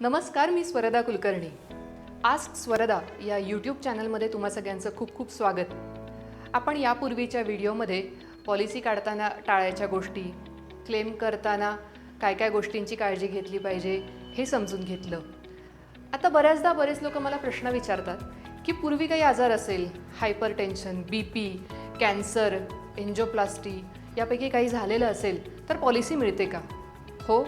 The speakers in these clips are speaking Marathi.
नमस्कार मी स्वरदा कुलकर्णी. आज स्वरदा या यूट्यूब चॅनलमध्ये तुम्हा सगळ्यांचं खूप खूप स्वागत. आपण यापूर्वीच्या व्हिडिओमध्ये पॉलिसी काढताना टाळायच्या गोष्टी क्लेम करताना काय काय गोष्टींची काळजी घेतली पाहिजे हे समजून घेतलं. आता बऱ्याचदा बरेच लोक मला प्रश्न विचारतात की पूर्वी काही आजार असेल? Hyper tension B P cancer angioplasty यापैकी काही झालेलं असेल तर पॉलिसी मिळते का? हो?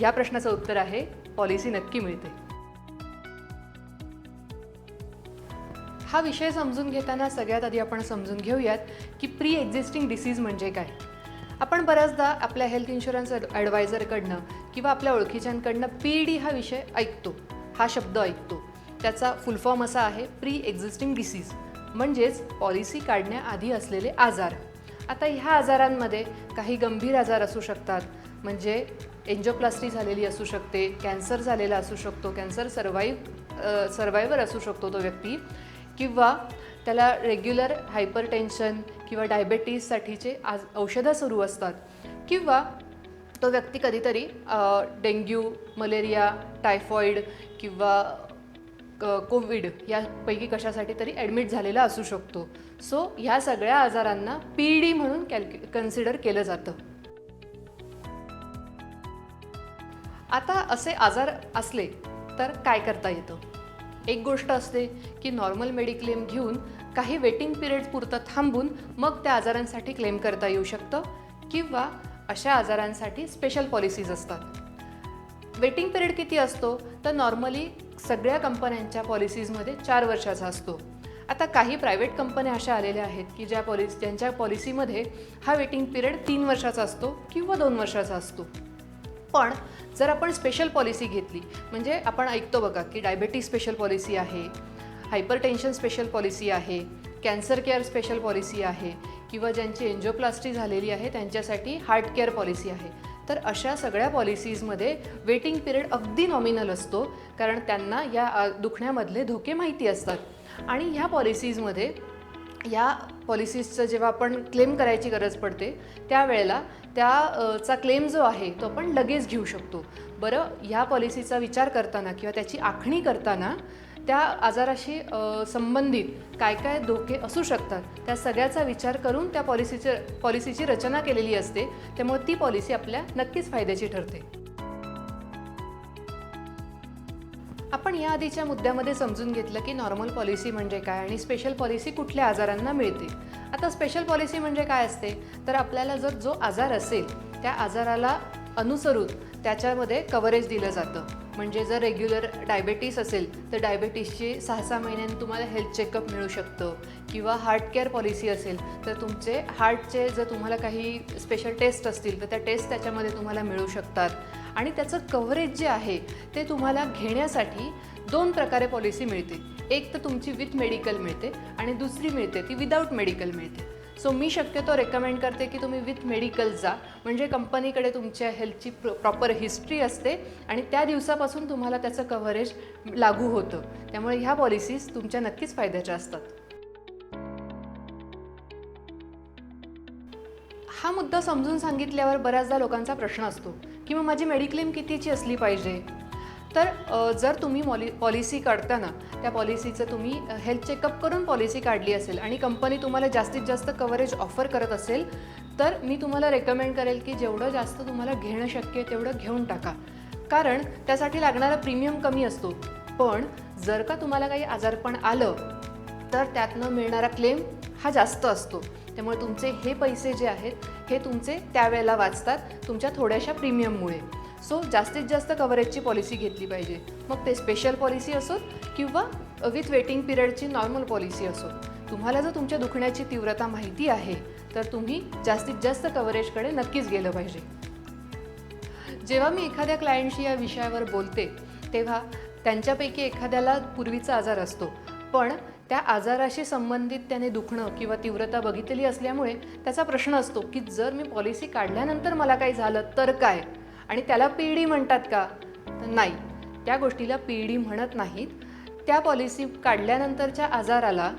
या प्रश्नाचं उत्तर आहे पॉलिसी नक्की मिळते. हा विषय समजून घेताना सगळ्यात आधी आपण समजून घेऊयात की प्री एक्झिस्टिंग डिसीज म्हणजे काय. आपण बऱ्याचदा आपल्या हेल्थ इन्शुरन्स ॲडवायझरकडनं किंवा आपल्या ओळखीच्यांकडनं पी डी हा विषय ऐकतो. हा शब्द ऐकतो. त्याचा फुल फॉर्म असा आहे प्री एक्झिस्टिंग डिसीज म्हणजेच पॉलिसी काढण्याआधी असलेले आजार. आता ह्या आजारांमध्ये काही गंभीर आजार असू शकतात. म्हणजे एंजोप्लास्टी झालेली असू शकते कॅन्सर झालेला असू शकतो कॅन्सर सर्वाईव्ह सर्वायवर असू शकतो तो व्यक्ती किंवा त्याला रेग्युलर हायपर टेन्शन किंवा डायबेटीजसाठीचे आज औषधं सुरू असतात किंवा तो व्यक्ती कधीतरी डेंग्यू मलेरिया टायफॉईड किंवा कोविड यापैकी कशासाठी तरी ॲडमिट झालेला असू शकतो. सो ह्या सगळ्या आजारांना पी डी म्हणून कॅल्क्यु कन्सिडर केलं जातं. आता असे आजार असले तर काय करता येतं? एक गोष्ट असते की नॉर्मल मेडिक्लेम घेऊन काही वेटिंग पिरियड पुरतं थांबून मग त्या आजारांसाठी क्लेम करता येऊ शकतं किंवा अशा आजारांसाठी स्पेशल पॉलिसीज असतात. वेटिंग पिरियड किती असतो? तर नॉर्मली सगळ्या कंपन्यांच्या पॉलिसीजमध्ये चार वर्षाचा असतो. आता काही प्रायव्हेट कंपन्या अशा आलेल्या आहेत की ज्या पॉलिसी ज्यांच्या पॉलिसीमध्ये हा वेटिंग पिरियड तीन वर्षाचा असतो किंवा दोन वर्षाचा असतो. पण जर आपण स्पेशल पॉलिसी घेतली म्हणजे आपण ऐकतो बघा की डायबेटीज स्पेशल पॉलिसी आहे हायपरटेन्शन स्पेशल पॉलिसी आहे कॅन्सर केअर स्पेशल पॉलिसी आहे किंवा ज्यांची एन्जिओप्लास्टी झालेली आहे त्यांच्यासाठी हार्ट केअर पॉलिसी आहे. तर अशा सगळ्या पॉलिसीजमध्ये वेटिंग पिरियड अगदी नॉमिनल असतो कारण त्यांना या दुखण्यामधले धोके माहिती असतात. आणि ह्या पॉलिसीजमध्ये या पॉलिसीजचं जेव्हा आपण क्लेम करायची गरज पडते त्यावेळेला त्या चा क्लेम जो आहे तो आपण लगेच घेऊ शकतो. बरं ह्या पॉलिसीचा विचार करताना किंवा त्याची आखणी करताना त्या आजाराशी संबंधित काय काय धोके असू शकतात त्या सगळ्याचा विचार करून त्या पॉलिसीचे पॉलिसीची रचना केलेली असते त्यामुळे ती पॉलिसी आपल्या नक्कीच फायद्याची ठरते. आपण या आधीच्या मुद्द्यामध्ये समजून घेतलं की नॉर्मल पॉलिसी म्हणजे काय आणि स्पेशल पॉलिसी कुठल्या आजारांना मिळते. आता स्पेशल पॉलिसी म्हणजे काय असते? तर आपल्याला जर जो आजार असेल त्या आजाराला अनुसरून त्याच्यामध्ये कव्हरेज दिलं जातं. म्हणजे जर रेग्युलर डायबेटीस असेल तर डायबेटीसची सहा सहा महिन्यांनी तुम्हाला हेल्थ चेकअप मिळू शकतं. किंवा हार्ट केअर पॉलिसी असेल तर तुमचे हार्टचे जर तुम्हाला काही स्पेशल टेस्ट असतील तर त्या टेस्ट त्याच्यामध्ये तुम्हाला मिळू शकतात. आणि त्याचं कव्हरेज जे आहे ते तुम्हाला घेण्यासाठी दोन प्रकारे पॉलिसी मिळते. एक तर तुमची विथ मेडिकल मिळते आणि दुसरी मिळते ती विदाऊट मेडिकल मिळते. सो मी शक्यतो रेकमेंड करते की तुम्ही विथ मेडिकल जा. म्हणजे कंपनीकडे तुमच्या हेल्थची प्र प्रॉपर हिस्ट्री असते आणि त्या दिवसापासून तुम्हाला त्याचं कव्हरेज लागू होतं. त्यामुळे ह्या पॉलिसीज तुमच्या नक्कीच फायद्याच्या असतात. हा मुद्दा समजून सांगितल्यावर बऱ्याचदा लोकांचा प्रश्न असतो की मग माझी मेडिक्लेम कितीची असली पाहिजे? तर जर तुम्ही मॉली पॉलिसी काढताना त्या पॉलिसीचं तुम्ही हेल्थ चेकअप करून पॉलिसी काढली असेल आणि कंपनी तुम्हाला जास्तीत जास्त कव्हरेज ऑफर करत असेल तर मी तुम्हाला रेकमेंड करेल की जेवढं जास्त तुम्हाला घेणं शक्य आहे तेवढं घेऊन टाका. कारण त्यासाठी लागणारा प्रीमियम कमी असतो. पण जर का तुम्हाला काही आजारपण आलं तर त्यातनं मिळणारा क्लेम हा जास्त असतो. त्यामुळे तुमचे हे पैसे जे आहेत हे तुमचे त्यावेळेला वाचतात तुमच्या थोड्याशा प्रीमियममुळे. सो जास्तीत जास्त कव्हरेजची पॉलिसी घेतली पाहिजे. मग ते स्पेशल पॉलिसी असोत किंवा विथ वेटिंग पिरियडची नॉर्मल पॉलिसी असो तुम्हाला जर तुमच्या दुखण्याची तीव्रता माहिती आहे तर तुम्ही जास्तीत जास्त कव्हरेजकडे नक्कीच गेलं पाहिजे. जेव्हा मी एखाद्या क्लायंटशी या विषयावर बोलते तेव्हा त्यांच्यापैकी एखाद्याला पूर्वीचा आजार असतो. पण त्या आजाराशी संबंधित त्याने दुखणं किंवा तीव्रता बघितली असल्यामुळे त्याचा प्रश्न असतो की जर मी पॉलिसी काढल्यानंतर मला काही झालं तर काय? आणि त्याला पी डी म्हणतात का? तर नाही. त्या गोष्टीला पी डी म्हणत नाहीत. त्या पॉलिसी काढल्यानंतरच्या आजाराला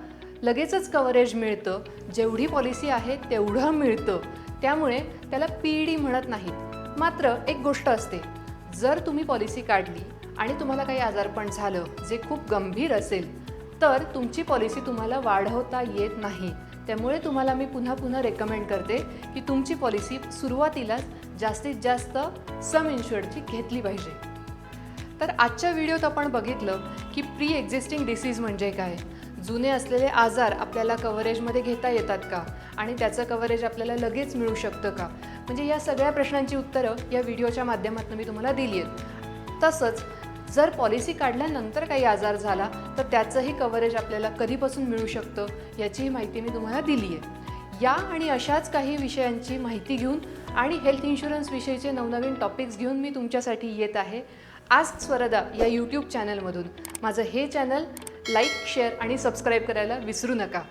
लगेचच कव्हरेज मिळतं. जेवढी पॉलिसी आहे तेवढं मिळतं. त्यामुळे त्याला पी डी म्हणत नाहीत. मात्र एक गोष्ट असते. जर तुम्ही पॉलिसी काढली आणि तुम्हाला काही आजारपण झालं जे खूप गंभीर असेल तर तुमची पॉलिसी तुम्हाला वाढवता येत नाही. त्यामुळे तुम्हाला मी पुन्हा पुन्हा रेकमेंड करते की तुमची पॉलिसी सुरुवातीलाच जास्तीत जास्त सम इन्शुअर्डची घेतली पाहिजे. तर आजच्या व्हिडिओत आपण बघितलं की प्री एक्झिस्टिंग डिसीज म्हणजे काय? जुने असलेले आजार आपल्याला कव्हरेजमध्ये घेता येतात का? आणि त्याचं कव्हरेज आपल्याला लगेच मिळू शकतं का? म्हणजे या सगळ्या प्रश्नांची उत्तरं या व्हिडिओच्या माध्यमातून मी तुम्हाला दिली आहेत. तसंच जर पॉलिसी काढल्यानंतर काही आजार झाला तर त्याचंही कव्हरेज आपल्याला कधीपासून मिळू शकतं याचीही माहिती मी तुम्हाला दिली आहे. या आणि अशाच काही विषयांची माहिती घेऊन आणि हेल्थ इन्शुरन्सविषयीचे नवनवीन टॉपिक्स घेऊन मी तुमच्यासाठी येत आहे. आज स्वरदा या यूट्यूब चॅनलमधून माझं हे चॅनल लाईक शेअर आणि सबस्क्राईब करायला विसरू नका.